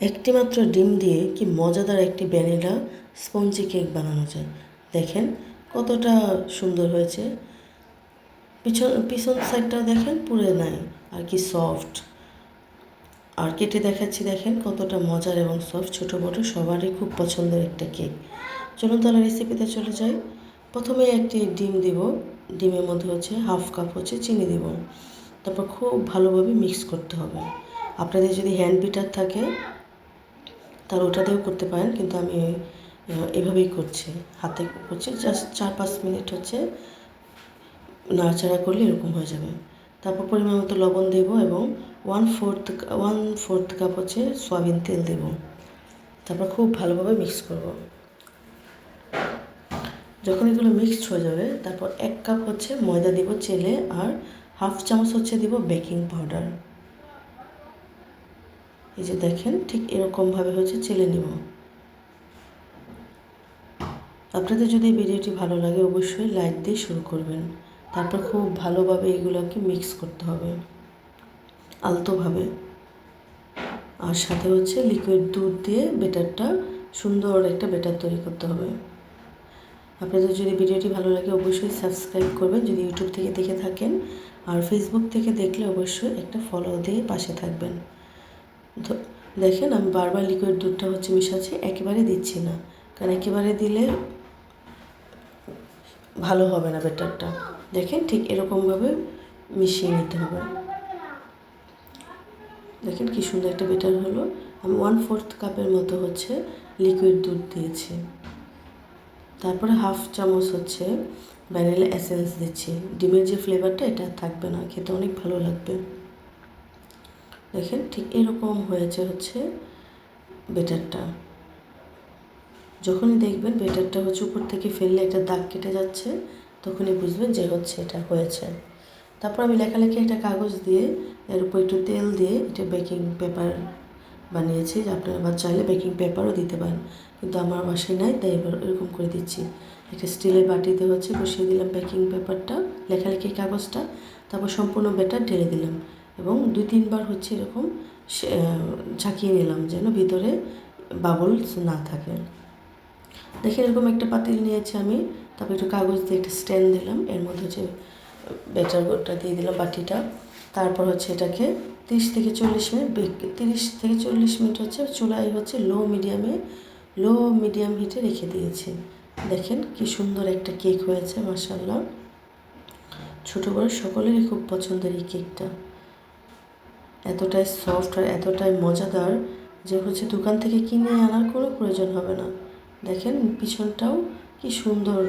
একটি মাত্র ডিম দিয়ে কি মজাদার একটি ভ্যানিলা স্পঞ্জি কেক বানানো যায়? দেখেন কতটা সুন্দর হয়েছে। পিছন পিছন সাইডটা দেখেন, পুরে নাই, আর কি সফট আর কেটে দেখাচ্ছি, দেখেন কতটা মজার এবং সফট ছোটো বড়ো, সবারই খুব পছন্দের একটা কেক। চলুন তাহলে রেসিপিতে চলে যাই। প্রথমে একটি ডিম দিব। ডিমের মধ্যে হচ্ছে হাফ কাপ হচ্ছে চিনি দিব। তারপর খুব ভালোভাবে মিক্স করতে হবে। আপনাদের যদি হ্যান্ড বিটার থাকে তাহলে ওটা দিয়েও করতে পারেন, কিন্তু আমি এভাবেই করছি। হাতে করছি জাস্ট চার পাঁচ মিনিট হচ্ছে নাড়াচাড়া করলে এরকম হয়ে যাবে। তারপর পরিমাণ মতো লবণ দেবো এবং one fourth one fourth cup হচ্ছে সয়াবিন তেল দেব। তারপর খুব ভালোভাবে মিক্স করব। যখন এগুলো মিক্সড হয়ে যাবে, তারপর এক কাপ হচ্ছে ময়দা দিব, চেলে, আর হাফ চামচ হচ্ছে দিব বেকিং পাউডার এই যে দেখেন, ঠিক এরকমভাবে হচ্ছে চেলে নিব। আপনাদের যদি ভিডিওটি ভালো লাগে, অবশ্যই লাইক দিয়ে শুরু করবেন। তারপর খুব ভালোভাবে এগুলোকে মিক্স করতে হবে, আলতোভাবে। আর সাথে হচ্ছে লিকুইড দুধ দিয়ে বেটারটা সুন্দর একটা বেটার তৈরি করতে হবে। আপনাদের যদি ভিডিওটি ভালো লাগে, অবশ্যই সাবস্ক্রাইব করবেন, যদি ইউটিউব থেকে দেখে থাকেন। আর ফেসবুক থেকে দেখলে অবশ্যই একটা ফলো দিয়ে পাশে থাকবেন। দেখেন, আমি বারবার লিকুইড দুধটা হচ্ছে মিশাচ্ছি, একেবারে দিচ্ছি না। কারণ একেবারে দিলে ভালো হবে না বেটারটা দেখেন, ঠিক এরকমভাবে মিশিয়ে নিতে হবে। দেখেন কি সুন্দর একটা বেটার হলো। আমি ওয়ান ফোর্থ কাপের মতো হচ্ছে লিকুইড দুধ দিয়েছি। তারপরে হাফ চামচ হচ্ছে ভ্যানিলা এসেন্স দিচ্ছি। ডিমের যে ফ্লেভারটা এটা থাকবে না, খেতে অনেক ভালো লাগবে। দেখেন ঠিক এরকম হয়েছে হচ্ছে বেটারটা। যখনই দেখবেন বেটারটা হচ্ছে উপর থেকে ফেললে একটা দাগ কেটে যাচ্ছে, তখনই বুঝবেন যে হচ্ছে এটা হয়েছে। তারপর আমি লেখালেখি একটা কাগজ দিয়ে, এর উপর একটু তেল দিয়ে এটা বেকিং পেপার বানিয়েছি আপনারা আবার চাইলে বেকিং পেপারও দিতে পারেন। কিন্তু আমার বাসায় নাই, তাই এবার এরকম করে দিচ্ছি। একটা স্টিলের বাটিতে হচ্ছে বসিয়ে দিলাম বেকিং পেপারটা, লেখালেখি কাগজটা, তারপর সম্পূর্ণ বেটার ঢেলে দিলাম। এবং দুই, তিনবার হচ্ছে এরকম ঝাঁকিয়ে নিলাম যেন ভিতরে বাবলস না থাকে। দেখে এরকম একটা পাতিল নিয়েছি আমি, তারপর একটু কাগজ দিয়ে একটা স্ট্যান্ড দিলাম, এর মধ্যে হচ্ছে বেটার গোটা দিয়ে দিলাম বাটিটা। তারপর হচ্ছে এটাকে তিরিশ থেকে চল্লিশ মিনিট তিরিশ থেকে চল্লিশ মিনিট হচ্ছে চুলাই হচ্ছে লো মিডিয়ামে লো মিডিয়াম হিটে রেখে দিয়েছি। দেখেন কি সুন্দর একটা কেক হয়েছে মাসাল্লাহ ছোটো বড় সকলেরই খুব পছন্দের এই কেকটা এতটাই সফট আর এতটাই মজাদার যে হচ্ছে দোকান থেকে কিনে আনার কোনো প্রয়োজন হবে না। দেখেন পিছনটাও কি সুন্দর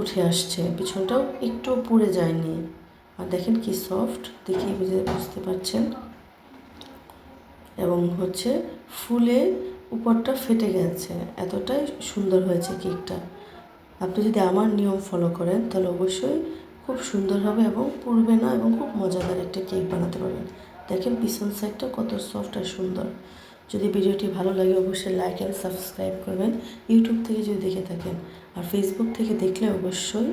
উঠে আসছে, পিছনটাও একটু পুড়ে যায়নি। আর দেখেন কি সফট দেখে বুঝে বুঝতে পারছেন? এবং হচ্ছে ফুলে উপরটা ফেটে গেছে, এতটাই সুন্দর হয়েছে কেকটা। আপনি যদি আমার নিয়ম ফলো করেন, তাহলে অবশ্যই খুব সুন্দর হবে এবং পুড়বে না এবং খুব মজাদার একটা কেক বানাতে পারবেন। দেখেন পিছন সাইডটা কত সফট আর সুন্দর। যদি ভিডিওটি ভালো লাগে অবশ্যই লাইক অ্যান্ড সাবস্ক্রাইব করবেন। ইউটিউব থেকে যদি দেখে থাকেন আর ফেসবুক থেকে দেখলে অবশ্যই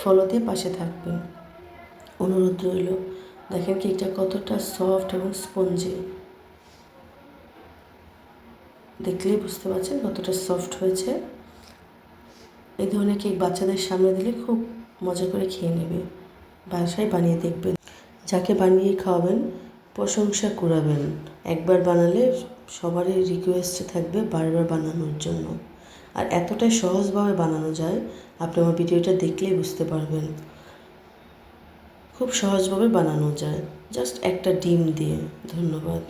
ফলো দিয়ে পাশে থাকবেন। অনুরোধ রইল, দেখেন কেকটা কতটা সফট এবং স্পঞ্জি দেখলেই বুঝতে পারছেন কতটা সফট হয়েছে। এই ধরনের কেক বাচ্চাদের সামনে দিলে খুব মজা করে খেয়ে নেবে। বাসায় বানিয়ে দেখবেন। যাকে বানিয়ে খাওয়াবেন, প্রশংসা কুড়াবেন। একবার বানালে সবারই রিকোয়েস্টে থাকবে বারবার বানানোর জন্য। আর এতটাই সহজভাবে বানানো যায়, আপনি আমার ভিডিওটা দেখলেই বুঝতে পারবেন। খুব সহজভাবে বানানো যায়। জাস্ট একটা ডিম দিয়ে। ধন্যবাদ।